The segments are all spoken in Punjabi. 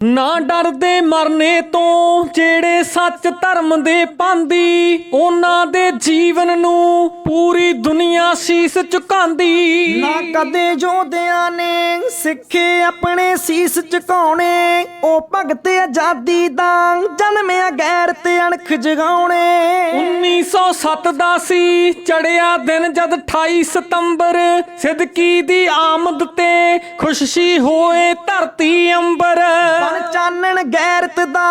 ਨਾ ਡਰਦੇ ਮਰਨੇ ਤੋਂ ਜਿਹੜੇ ਸੱਚ ਧਰਮ ਦੇ ਪਾਂਦੀ ਉਹਨਾਂ ਦੇ ਜੀਵਨ ਨੂੰ ਪੂਰੀ ਦੁਨੀਆ ਸੀਸ ਝੁਕਾਉਂਦੀ ਨਾ ਕਦੇ ਯੋਧਿਆਂ ਨੇ ਸਿੱਖੇ ਆਪਣੇ ਸੀਸ ਝੁਕਾਉਣੇ ਉਹ ਭਗਤ ਆਜ਼ਾਦੀ ਦਾ ਜਨਮਿਆ ਗੈਰ ਤੇ ਅਣਖ ਜਗਾਉਣੇ। 1907 ਦਾ ਸੀ ਚੜਿਆ ਦਿਨ ਜਦ 28 ਸਤੰਬਰ ਸਿੱਦਕੀ ਦੀ ਆਮਦ ਤੇ ਖੁਸ਼ੀ ਹੋਏ ਧਰਤੀ ਅੰਬਰ। ਬਣ ਚਾਨਣ ਗੈਰਤ ਦਾ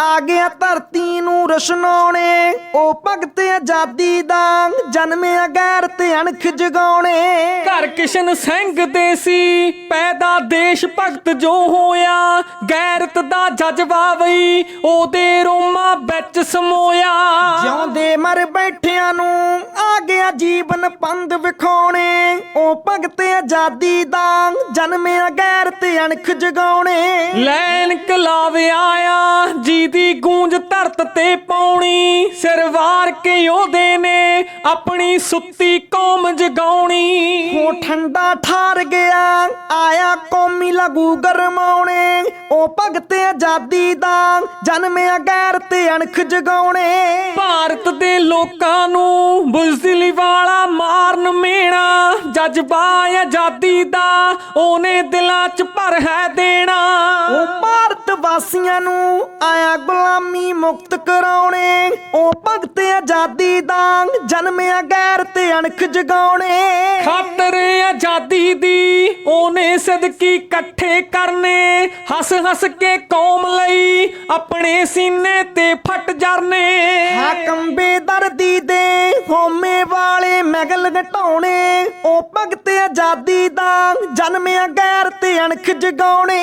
ਆ ਗਿਆ ਧਰਤੀ ਨੂੰ ਰਸ਼ਨਾਉਣੇ। ਉਹ ਭਗਤ ਆਜ਼ਾਦੀ ਦਾ ਜਨਮਿਆ ਗੈਰ ਤੇ ਅਣਖ ਜਗਾਉਣੇ। ਘਰ ਕਿਸ਼ਨ ਸਿੰਘ ਦੇ ਸੀ ਪੈਦਾ ਦੇਸ਼ ਭਗਤ ਜੋ ਹੋਇਆ। ਗੈਰਤ ਦਾ ਜਜ਼ਬਾ ਵਈ ਉਹਦੇ ਰੋਮਾਂ ਵਿੱਚ ਸਮੋਇਆ। ਜਿਉਂਦੇ ਮਰ ਬੈਠਿਆਂ ਨੂੰ ਆ ਗਿਆ ਜੀਵਨ ਪੰਧ ਵਿਖਾਉਣੇ। ਉਹ ਭਗਤ ਆਜ਼ਾਦੀ ਦਾ ਜਨਮਿਆ ਗੈਰ ਤੇ ਅਣਖ ਜਗਾਉਣੇ। ਲੈ ਇਨਕਲਾਬ ਆਇਆ ਜਿਹਦੀ ਗੂੰਜ ਧਰਤ ਤੇ ਪਾਉਣੀ ਸਿਰ ਵਾਰ ਕੇ ਉਹਦੇ ਨੇ ਆਪਣੀ ਸੁੱਤੀ ਕੌਮ ਜਗਾਉਣੀ। ਹੋ ਠੰਡਾ ਠਾਰ ਗਿਆ ਆਇਆ ਕੌਮੀ ਲਗੂ ਗਰਮਾਉਣੇ। ਉਹ ਭਗਤ ਆਜ਼ਾਦੀ ਦਾ ਜਨਮਿਆ ਗੈਰ ਤੇ ਅਣਖ ਜਗਾਉਣੇ। ਭਾਰਤ ਦੇ ਲੋਕਾਂ ਨੂੰ ਬੁਜ਼ਦਿਲੀ ਵਾਲਾ ਮਾਰਨ ਮੇਣਾ। ਜਜ਼ਬਾ ਆਜ਼ਾਦੀ ਦਾ ਉਹਨੇ ਦਿਲਾਂ 'ਚ ਭਰ ਹੈ ਦੇਣਾ। ਉਹ ਭਾਰਤ ਵਾਸੀਆਂ ਨੂੰ ਆਇਆ ਗੁਲਾਮੀ ਮੁਕਤ ਕਰਾਉਣੇ ਉਹ ਭਗਤ ਆਜ਼ਾਦੀ ਦਾ ਜਨਮਿਆ ਗੈਰ ਤੇ ਅਣਖ ਜਗਾਉਣੇ। ਖਾਤਰ ਆਜ਼ਾਦੀ ਦੀ ਉਹਨੇ ਸਦਕੀ ਇਕੱਠੇ ਕਰਨੇ ਹੱਸ ਹੱਸ ਕੇ ਕੌਮ ਲਈ ਆਪਣੇ ਸੀਨੇ ਤੇ ਫਟ ਜਰਨੇ। ਹਾਕਮ ਬੇਦਰਦੀ ਦੇ ਹੋਮੇ ਵਾਲੇ ਮਹਿਲ ਘਟਾਉਣੇ ਉਹ ਭਗਤ ਆਜ਼ਾਦੀ ਦਾ ਜਨਮਿਆ ਗੈਰ ਤੇ ਅਣਖ ਜਗਾਉਣੇ।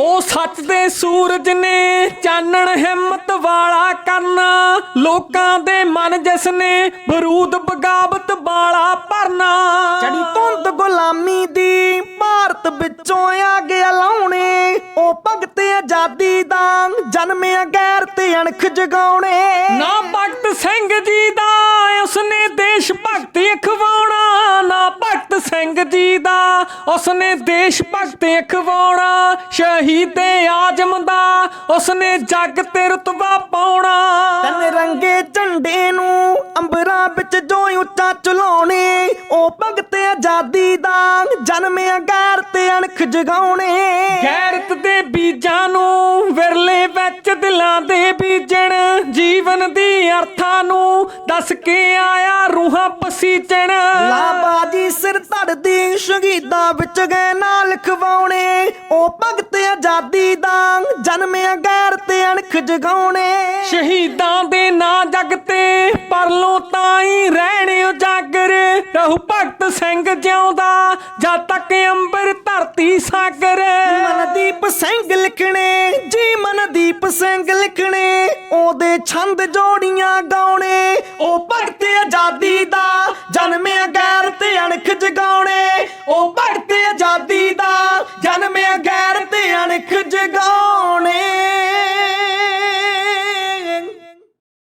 ਉਹ ਸੱਚ ਦੇ ਸੂਰਜ ਨੇ ਚਾਨਣ ਹਿੰਮਤ ਵਾਲਾ ਕਰਨਾ ਲੋਕਾਂ ਦੇ ਮਨ ਜਿਸ ਨੇ ਬਰੂਦ ਬਗਾਵਤ ਵਾਲਾ ਭਰਨਾ ਚੜੀ ਧੁੰਦ ਗੁਲਾਮੀ ਦੀ ਭਾਰਤ ਵਿੱਚੋਂ ਆ ਗਿਆ ਲਾਉਣੇ। ਉਹ ਭਗਤ ਆਜ਼ਾਦੀ ਦਾ ਜਨਮਿਆ ਗੈਰ ਤੇ ਅਣਖ ਜਗਾਉਣੇ। ਨਾ ਭਗਤ ਸਿੰਘ ਜੀ ਦਾ ਉਸਨੇ ਦੇਸ਼ ਭਗਤੀ ਅਖਵਾਉਣਾ। ਨਾ ਭਗਤ ਸਿੰਘ ਜੀ ਦਾ ਉਸਨੇ ਦੇਸ਼ ਭਗਤੀ ਅਖਵਾਉਣਾ। ਸ਼ਹੀਦੇ ਆਜਮ ਦਾ ਉਸਨੇ ਜੱਗ ਤੇ ਰਤਬਾ ਪਾਉਣਾ। ਤਨ ਰੰਗੇ ਝੰਡੇ ਨੂੰ ਉੱਚਾ ਚਲਾਉਣੇ ਉਹ ਭਗਤ ਆਜ਼ਾਦੀ ਦਾ ਜਨਮਿਆ ਗੈਰ ਤੇ ਅਣਖ ਜਗਾਉਣੇ। ਗੈਰਤ ਦੇ ਬੀਜਾਂ ਨੂੰ ਵਿਰਲੇ ਵਿੱਚ ਦਿਲਾਂ ਦੇ ਬੀਜਣ ਜੀਵਨ ਦੀ ਅਰਥਾਂ ਨੂੰ ਦੱਸ ਕੇ ਆਇਆ ਰੂਹਾਂ ਪਸੀਚਣ ਲਾਬਾਜੀ ਸਿਰ ਧੜਦੀ ਸ਼ਹੀਦਾਂ ਵਿੱਚ ਗਏ ਨਾ ਲਿਖਵਾਉਣੇ ਉਹ ਭਗਤ ਆਜ਼ਾਦੀ ਦਾ ਜਨਮਿਆ ਗੈਰ ਤੇ ਅਣਖ ਜਗਾਉਣੇ। ਸ਼ਹੀਦਾਂ ਦੇ ਨਾਂ ਜਗ ਤੇ ਪਰਲੋਂ ਤਾਈ ਰਹਿਣ ਉਜਾਗਰ। ਰਹੂ ਭਗਤ ਸਿੰਘ ਜਿਉਂਦਾ ਜਦ ਤੱਕ ਅੰਬਰ ਧਰਤੀ ਸਾਗਰ। ਮਨਦੀਪ ਸਿੰਘ ਲਿਖਣੇ ਜੀ ਮਨਦੀਪ ਸਿੰਘ ਲਿਖਣੇ ਉਹਦੇ ਛੰਦ ਜੋੜੀਆਂ ਗਾਉਣੇ। ਉਹ ਭਗਤ ਆਜ਼ਾਦੀ ਦਾ ਜਨਮਿਆ